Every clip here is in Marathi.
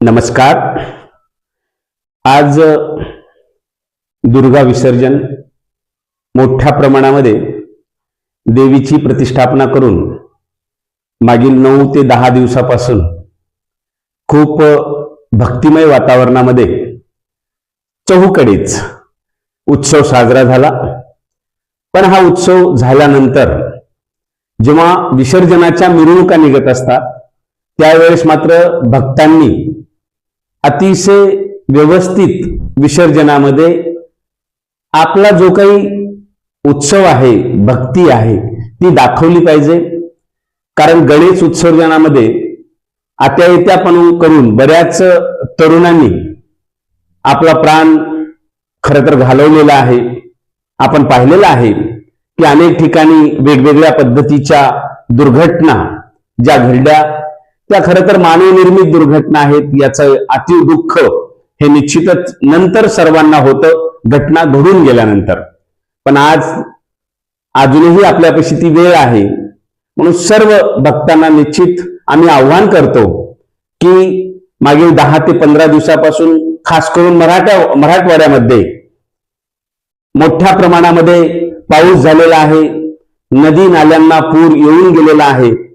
नमस्कार. आज दुर्गा विसर्जन मोठ्या प्रमाणामध्ये देवीची प्रतिष्ठापना करून मागील नऊ ते दहा दिवसापासून खूप भक्तिमय वातावरणामध्ये चहूकडेच उत्सव साजरा झाला. पण हा उत्सव झाल्यानंतर जेव्हा विसर्जनाच्या मिरवणुका निघत असतात त्यावेळेस मात्र भक्तांनी अतिशय व्यवस्थित विसर्जनामध्ये आपला जो काही उत्सव आहे भक्ती आहे ती दाखवली पाहिजे. कारण गणेश उत्सर्जनामध्ये आत्यायत्यापण करून बऱ्याच तरुणांनी आपला प्राण खरं तर घालवलेला आहे. आपण पाहिलेलं आहे की अनेक ठिकाणी वेगवेगळ्या पद्धतीच्या दुर्घटना ज्या घडल्या त्या खरं तर मानवनिर्मित दुर्घटना आहेत याचं अति दुःख हे निश्चितच नंतर सर्वांना होतं घटना घडून गेल्यानंतर. पण आज अजूनही आपल्यापाशी ती वेळ आहे. म्हणून सर्व भक्तांना निश्चित आम्ही आव्हान करतो की मागील दहा ते पंधरा दिवसापासून खास करून मराठा मराठवाड्यामध्ये मोठ्या प्रमाणामध्ये पाऊस झालेला आहे. नदी नाल्यांना पूर येऊन गेलेला आहे.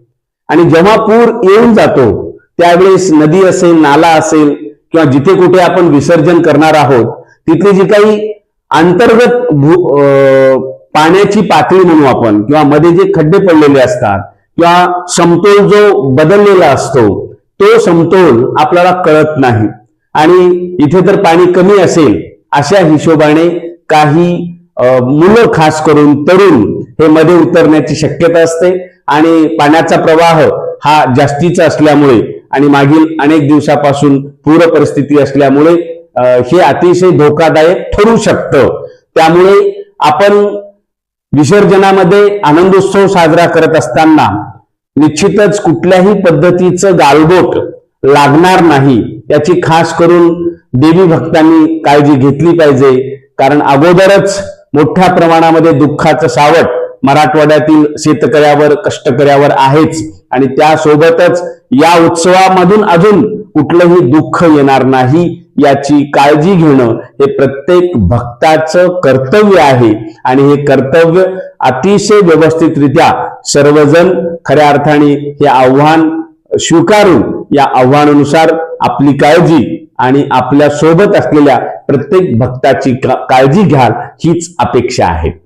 आणि जेव्हा पूर येऊन जातो त्यावेळेस नदी असेल नाला असेल किंवा जिथे कुठे आपण विसर्जन करणार आहोत तिथली जी काही अंतर्गत भू- अं, पाण्याची पातळी म्हणू आपण किंवा मध्ये जे खड्डे पडलेले असतात किंवा समतोल जो बदललेला असतो तो समतोल आपल्याला कळत नाही. आणि इथे तर पाणी कमी असेल अशा हिशोबाने काही मुलं खास करून तरुण हे मध्ये उतरण्याची शक्यता असते आणि पाण्याचा प्रवाह हा जास्तीचा असल्यामुळे आणि मागील अनेक दिवसापासून पूर परिस्थिती असल्यामुळे हे अतिशय धोकादायक ठरू शकतं. त्यामुळे आपण विसर्जनामध्ये आनंदोत्सव साजरा करत असताना निश्चितच कुठल्याही पद्धतीचं गालबोट लागणार नाही याची खास करून देवी भक्तांनी काळजी घेतली पाहिजे. कारण अगोदरच मोठ्या प्रमाणामध्ये दुःखाचं सावट मराठवाड्यातील शेतकऱ्यावर कष्टकऱ्यावर आहेच. आणि त्यासोबतच या उत्सवामधून अजून कुठलंही दुःख येणार नाही याची काळजी घेणं हे प्रत्येक भक्ताचं कर्तव्य आहे. आणि हे कर्तव्य अतिशय व्यवस्थितरित्या सर्वजण खऱ्या अर्थाने हे आव्हान स्वीकारून या आव्हानानुसार आपली काळजी आणि आपल्यासोबत असलेल्या प्रत्येक भक्ताची का- काळजी घ्याल हीच अपेक्षा आहे.